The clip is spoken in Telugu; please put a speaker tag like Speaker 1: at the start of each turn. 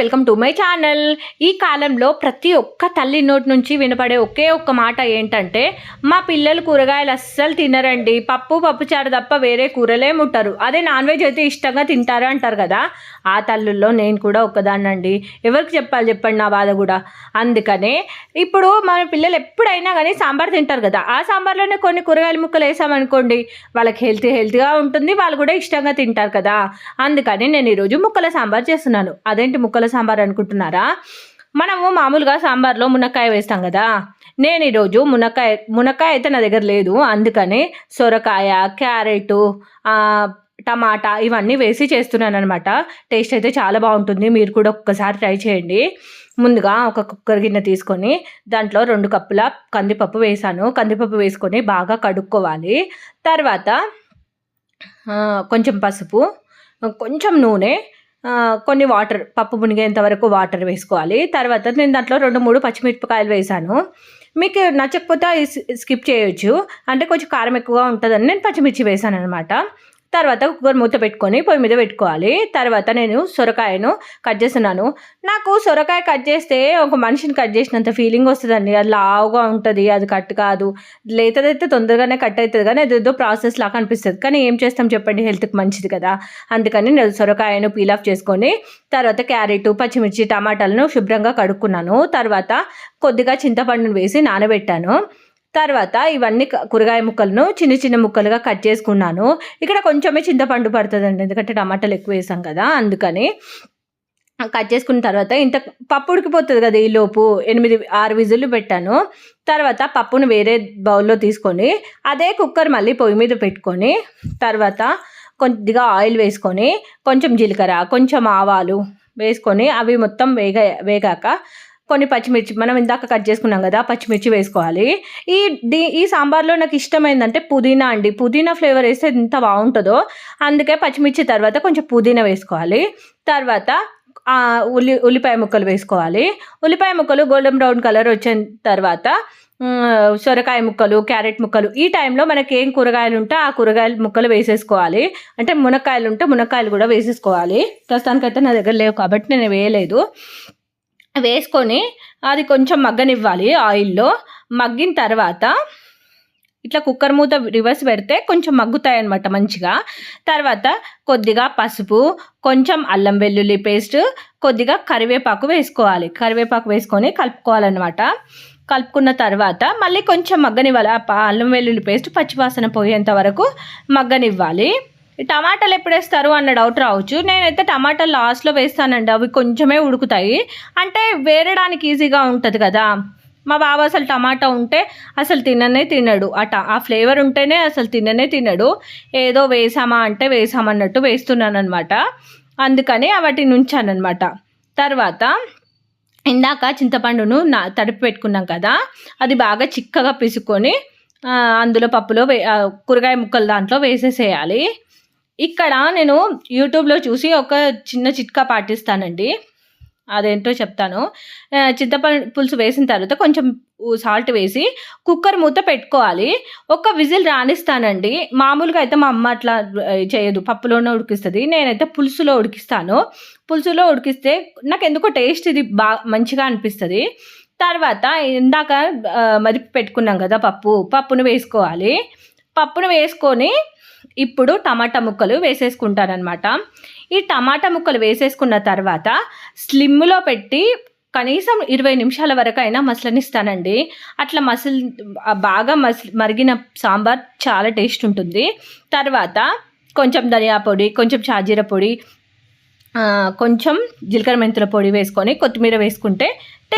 Speaker 1: వెల్కమ్ టు మై ఛానల్ ఈ కాలంలో ప్రతి ఒక్క తల్లి నోటి నుంచి వినపడే ఒకే ఒక్క మాట ఏంటంటే మా పిల్లలు కూరగాయలు అస్సలు తినరండి. పప్పు పప్పుచారు తప్ప వేరే కూరలే ముట్టరు. అదే నాన్ వెజ్ అయితే ఇష్టంగా తింటారు అంటారు కదా? ఆ తల్లుల్లో నేను కూడా ఒక్కదాన్నండి. ఎవరికి చెప్పాలి చెప్పండి నా బాధ కూడా. అందుకనే ఇప్పుడు మన పిల్లలు ఎప్పుడైనా కానీ సాంబార్ తింటారు కదా. ఆ సాంబార్లోనే కొన్ని కూరగాయల ముక్కలు వేసామనుకోండి వాళ్ళకి హెల్తీ హెల్తీగా ఉంటుంది. వాళ్ళు కూడా ఇష్టంగా తింటారు కదా. అందుకని నేను ఈరోజు ముక్కల సాంబార్ చేస్తున్నాను. అదేంటి ముక్కల సాంబార్ అనుకుంటున్నారా? మనము మామూలుగా సాంబార్లో మునక్కాయ వేస్తాం కదా. నేను ఈరోజు మునక్కాయ మునక్కాయ అయితే నా దగ్గర లేదు. అందుకని సొరకాయ క్యారెట్ టమాటా ఇవన్నీ వేసి చేస్తున్నాను అనమాట టేస్ట్ అయితే చాలా బాగుంటుంది. మీరు కూడా ఒక్కసారి ట్రై చేయండి. ముందుగా ఒక కుక్కర్ గిన్నె తీసుకొని దాంట్లో రెండు కప్పుల కందిపప్పు వేసాను. కందిపప్పు వేసుకొని బాగా కడుక్కోవాలి. తర్వాత కొంచెం పసుపు కొంచెం నూనె కొన్ని వాటర్ పప్పు మునిగేంత వరకు వాటర్ వేసుకోవాలి. తర్వాత నేను దాంట్లో రెండు మూడు పచ్చిమిరపకాయలు వేసాను. మీకు నచ్చకపోతే స్కిప్ చేయొచ్చు. అంటే కొంచెం కారం ఎక్కువగా ఉంటుందని నేను పచ్చిమిర్చి వేసాను అనమాట తర్వాత కుక్కర్ మూత పెట్టుకొని పొయ్యి మీద పెట్టుకోవాలి. తర్వాత నేను సొరకాయను కట్ చేస్తున్నాను. నాకు సొరకాయ కట్ చేస్తే ఒక మనిషిని కట్ చేసినంత ఫీలింగ్ వస్తుందండి. అది లావుగా ఉంటుంది అది కట్ కాదు. లేతదైతే తొందరగానే కట్ అవుతుంది కానీ అది ఏదో ప్రాసెస్ లాగా అనిపిస్తుంది. కానీ ఏం చేస్తాం చెప్పండి హెల్త్కి మంచిది కదా. అందుకని నేను సొరకాయను పీల్ ఆఫ్ చేసుకొని తర్వాత క్యారెట్ పచ్చిమిర్చి టమాటాలను శుభ్రంగా కడుక్కున్నాను. తర్వాత కొద్దిగా చింతపండును వేసి నానబెట్టాను. తర్వాత ఇవన్నీ కూరగాయ ముక్కలను చిన్న చిన్న ముక్కలుగా కట్ చేసుకున్నాను. ఇక్కడ కొంచెమే చింతపండు పడుతుందండి. ఎందుకంటే టమాటాలు ఎక్కువ వేసాం కదా అందుకని కట్ చేసుకున్న తర్వాత ఇంత పప్పు ఉడికిపోతుంది కదా ఈ లోపు ఎనిమిది ఆరు విజులు పెట్టాను. తర్వాత పప్పును వేరే బౌల్లో తీసుకొని అదే కుక్కర్ మళ్ళీ పొయ్యి మీద పెట్టుకొని తర్వాత కొద్దిగా ఆయిల్ వేసుకొని కొంచెం జీలకర్ర కొంచెం ఆవాలు వేసుకొని అవి మొత్తం వేగ వేగాక కొన్ని పచ్చిమిర్చి మనం ఇందాక కట్ చేసుకున్నాం కదా పచ్చిమిర్చి వేసుకోవాలి. ఈ దీ ఈ సాంబార్లో నాకు ఇష్టమైందంటే పుదీనా అండి. పుదీనా ఫ్లేవర్ వేస్తే ఎంత బాగుంటుందో అందుకే పచ్చిమిర్చి తర్వాత కొంచెం పుదీనా వేసుకోవాలి. తర్వాత ఉల్లి ఉల్లిపాయ ముక్కలు వేసుకోవాలి. ఉల్లిపాయ ముక్కలు గోల్డెన్ బ్రౌన్ కలర్ వచ్చిన తర్వాత సొరకాయ ముక్కలు క్యారెట్ ముక్కలు ఈ టైంలో మనకి ఏం కూరగాయలు ఉంటే ఆ కూరగాయల ముక్కలు వేసేసుకోవాలి. అంటే మునక్కాయలు ఉంటే మునక్కాయలు కూడా వేసేసుకోవాలి. ప్రస్తుతానికైతే నా దగ్గర లేవు కాబట్టి నేను వేయలేదు. వేసుకొని అది కొంచెం మగ్గనివ్వాలి ఆయిల్లో. మగ్గిన తర్వాత ఇట్లా కుక్కర్ మూత రివర్స్ పెడితే కొంచెం మగ్గుతాయి అన్నమాట మంచిగా. తర్వాత కొద్దిగా పసుపు కొంచెం అల్లం వెల్లుల్లి పేస్ట్ కొద్దిగా కరివేపాకు వేసుకోవాలి. కరివేపాకు వేసుకొని కలుపుకోవాలన్నమాట. కలుపుకున్న తర్వాత మళ్ళీ కొంచెం మగ్గనివ్వాలి. అల్లం వెల్లుల్లి పేస్ట్ పచ్చివాసన పోయేంత వరకు మగ్గనివ్వాలి. టమాటాలు ఎప్పుడు వేస్తారు అన్న డౌట్ రావచ్చు. నేనైతే టమాటాలు లాస్ట్లో వేస్తానండి. అవి కొంచెమే ఉడుకుతాయి. అంటే వేరడానికి ఈజీగా ఉంటుంది కదా. మా బావ అసలు టమాటా ఉంటే అసలు తిననే తినడు. అట ఆ ఫ్లేవర్ ఉంటేనే అసలు తిననే తినడు. ఏదో వేసామా అంటే వేసామన్నట్టు వేస్తున్నాను అనమాట అందుకని వాటిని ఉంచానమాట తర్వాత ఇందాక చింతపండును నా తడిపి పెట్టుకున్నాం కదా. అది బాగా చిక్కగా పిసుకొని అందులో పప్పులో వే కూరగాయ ముక్కలు దాంట్లో వేసేసేయాలి. ఇక్కడ నేను యూట్యూబ్లో చూసి ఒక చిన్న చిట్కా పాటిస్తానండి. అదేంటో చెప్తాను. చింతపండు పులుసు వేసిన తర్వాత కొంచెం సాల్ట్ వేసి కుక్కర్ మూత పెట్టుకోవాలి. ఒక విజిల్ రానిస్తానండి. మామూలుగా అయితే మా అమ్మ అట్లా చేయదు. పప్పులోనే ఉడికిస్తుంది. నేనైతే పులుసులో ఉడికిస్తాను. పులుసులో ఉడికిస్తే నాకు ఎందుకో టేస్ట్ ఇది బాగా మంచిగా అనిపిస్తుంది. తర్వాత ఇందాక ఆ, పెట్టుకున్నాం కదా పప్పు. పప్పును వేసుకోవాలి. పప్పును వేసుకొని ఇప్పుడు టమాటా ముక్కలు వేసేసుకుంటానమాట ఈ టమాటా ముక్కలు వేసేసుకున్న తర్వాత స్లిమ్లో పెట్టి కనీసం ఇరవై నిమిషాల వరకు అయినా మసలనిస్తానండి. అట్లా మసిల్ బాగా మసి మరిగిన సాంబార్ చాలా టేస్ట్ ఉంటుంది. తర్వాత కొంచెం ధనియా పొడి కొంచెం షాజీర పొడి కొంచెం జీలకర్ర మెంతుల పొడి వేసుకొని కొత్తిమీర వేసుకుంటే